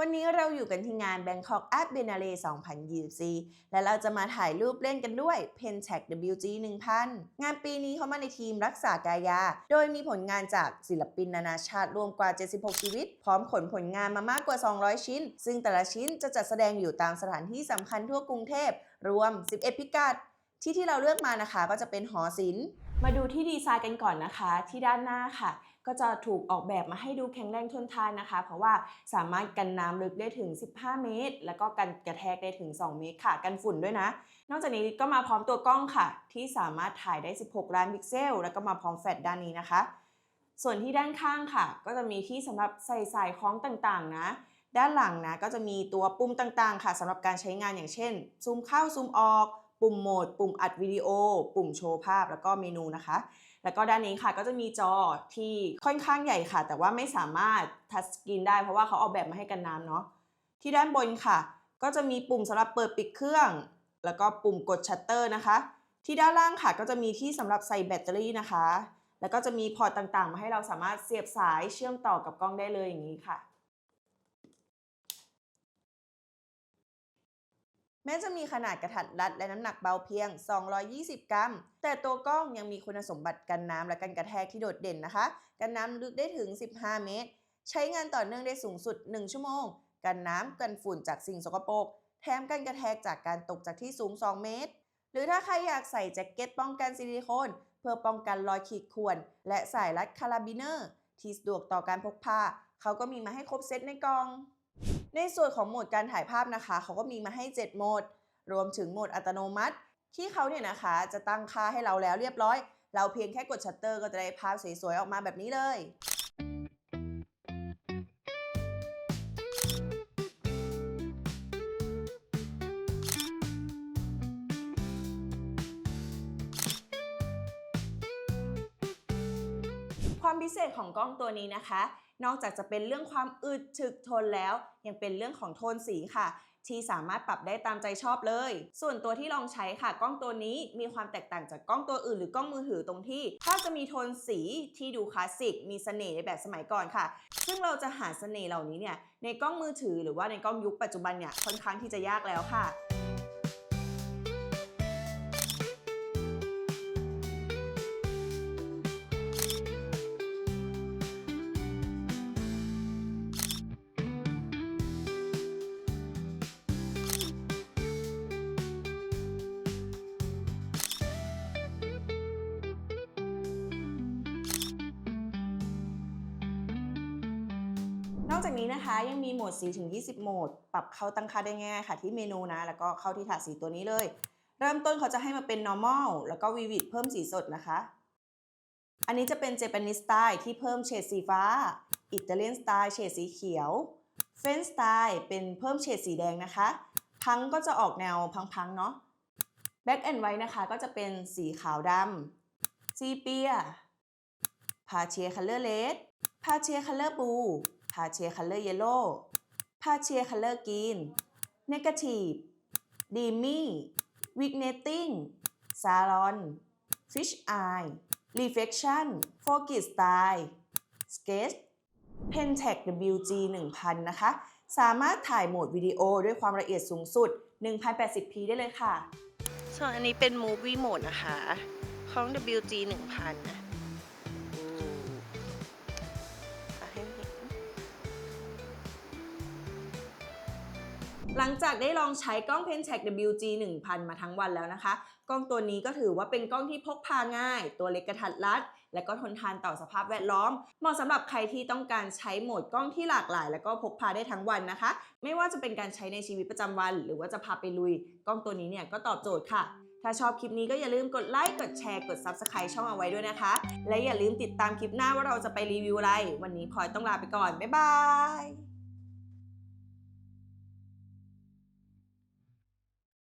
วันนี้เราอยู่กันที่งาน Bangkok Art Biennale 2024 และเราจะมาถ่ายรูปเล่นกันด้วย Pentech WG 1000 งานปีนี้เขามาในทีมรักษากายา โดยมีผลงานจากศิลปินนานาชาติรวมกว่า 76 ชีวิต พร้อมขนผลงานมามากกว่า 200 ชิ้น ซึ่งแต่ละชิ้นจะจัดแสดงอยู่ตามสถานที่สำคัญทั่วกรุงเทพ รวม 11 พิกัด ที่ที่เราเลือกมานะคะก็จะเป็นหอศิลป์ มาดูที่ดีไซน์กันก่อนนะคะ ที่ด้านหน้าค่ะ ก็จะถูกออกแบบมาให้ดูแข็งแรงทนทานนะคะ เพราะว่าสามารถกันน้ำลึกได้ถึง 15 เมตร แล้วก็กันกระแทกได้ถึง 2 เมตรค่ะ กันฝุ่นด้วยนะ นอกจากนี้ก็มาพร้อมตัวกล้องค่ะ ที่สามารถถ่ายได้ 16 ล้านพิกเซล แล้วก็มาพร้อมแฟลชด้านนี้นะคะ ส่วนที่ด้านข้างค่ะ ก็จะมีที่สำหรับใส่สายคล้องต่างๆ นะด้านหลังนะก็จะมีตัวปุ่มต่างๆ ค่ะสำหรับการใช้งานอย่างเช่นซูมเข้าซูมออก ปุ่มโหมด ปุ่มอัดวิดีโอ ปุ่มโชว์ภาพ แล้วก็เมนูนะคะ แล้วก็ด้านนี้ค่ะก็จะมีจอที่ค่อนข้างใหญ่ค่ะ แต่ว่าไม่สามารถทัชสกรีนได้เพราะว่าเขาออกแบบมาให้กันน้ำเนาะ ที่ด้านบนค่ะ ก็จะมีปุ่มสำหรับเปิดปิดเครื่อง แล้วก็ปุ่มกดชัตเตอร์นะคะ ที่ด้านล่างค่ะก็จะมีที่สำหรับใส่แบตเตอรี่นะคะ แล้วก็จะมีพอร์ตต่างๆ มาให้เราสามารถเสียบสายเชื่อมต่อกับกล้องได้เลยอย่างนี้ค่ะ แม้จะมีขนาดกระทัดรัดและน้ำหนักเบาเพียง 220 กรัม แต่ตัวกล้องยังมีคุณสมบัติกันน้ำและกันกระแทกที่โดดเด่นนะคะ กันน้ำลึกได้ถึง 15 เมตร ใช้งานต่อเนื่องได้สูงสุด 1 ชั่วโมง กันน้ำกันฝุ่นจากสิ่งสกปรก แถมกันกระแทกจากการตกจากที่สูง 2 เมตร หรือถ้าใครอยากใส่แจ็คเก็ตป้องกันซิลิโคน เพื่อป้องกันรอยขีดข่วน และสายรัดคาราบิเนอร์ ที่สะดวกต่อการพกพา เขาก็มีมาให้ครบเซตในกล่อง ในส่วนของโหมดการถ่ายภาพนะคะเขาก็มีมาให้ 7 โหมด รวมถึงโหมดอัตโนมัติ ที่เขาเนี่ยนะคะจะตั้งค่าให้เราแล้วเรียบร้อย เราเพียงแค่กดชัตเตอร์ก็จะได้ภาพสวยๆออกมาแบบนี้เลย ความพิเศษของกล้องตัวนี้นะคะ นอกจากจะเป็นเรื่องความอึดถึกทนแล้ว ยังเป็นเรื่องของโทนสีค่ะ ที่สามารถปรับได้ตามใจชอบเลย ส่วนตัวที่ลองใช้ค่ะ กล้องตัวนี้มีความแตกต่างจากกล้องตัวอื่นหรือกล้องมือถือตรงที่ภาพจะมีโทนสีที่ดูคลาสสิกมีเสน่ห์ในแบบสมัยก่อนค่ะ ซึ่งเราจะหาเสน่ห์เหล่านี้เนี่ยในกล้องมือถือหรือว่าในกล้องยุคปัจจุบันเนี่ยค่อนข้างที่จะยากแล้วค่ะ อกจากนี้นะคะยังมีโหมดสีถึง 20 โหมด ปรับเข้าตั้งค่าได้ง่ายค่ะที่เมนูนะ แล้วก็เข้าที่ถาดสีตัวนี้เลย เริ่มต้นเขาจะให้มาเป็น normal แล้วก็ vivid เพิ่มสีสดนะคะ อันนี้จะเป็น Japanese style ที่เพิ่มเฉดสีฟ้า Italian style เฉดสีเขียว French style เป็นเพิ่มเฉดสีแดงนะคะ พังก็จะออกแนวพังๆเนาะ Black and white นะคะก็จะเป็นสีขาวดำซีเปียพาเชียคัลเลอร์เลดพาเชียคัลเลอร์บลู พาเชียคัลเลอร์เยลโล่พาเชียคัลเลอร์กรีนเนกาทีฟดีมี่วิกเนตติ้งซาลอนฟิชไอรีเฟ c ชั่นโฟกิสไตล์สเกจ Pentech WG 1000 นะคะ สามารถถ่ายโหมดวิดีโอด้วยความละเอียดสูงสุด 1080p ได้เลยค่ะ ส่วนอันนี้เป็น Movie Mode นะคะ ของ WG 1000นะ หลังจากได้ลองใช้กล้อง Pentech WG 1000 มาทั้งวันแล้วนะคะ กล้องตัวนี้ก็ถือว่าเป็นกล้องที่พกพาง่าย ตัวเล็กกระทัดรัด และก็ทนทานต่อสภาพแวดล้อม เหมาะสำหรับใครที่ต้องการใช้โหมดกล้องที่หลากหลาย แล้วก็พกพาได้ทั้งวันนะคะ ไม่ว่าจะเป็นการใช้ในชีวิตประจำวัน หรือว่าจะพาไปลุย กล้องตัวนี้เนี่ยก็ตอบโจทย์ค่ะถ้าชอบคลิปนี้ก็อย่าลืมกดไลค์ กดแชร์ กด Subscribe ช่องเอาไว้ด้วยนะคะ และอย่าลืมติดตามคลิปหน้าว่าเราจะไปรีวิวอะไร วันนี้พลอยต้องลาไปก่อน บ๊ายบาย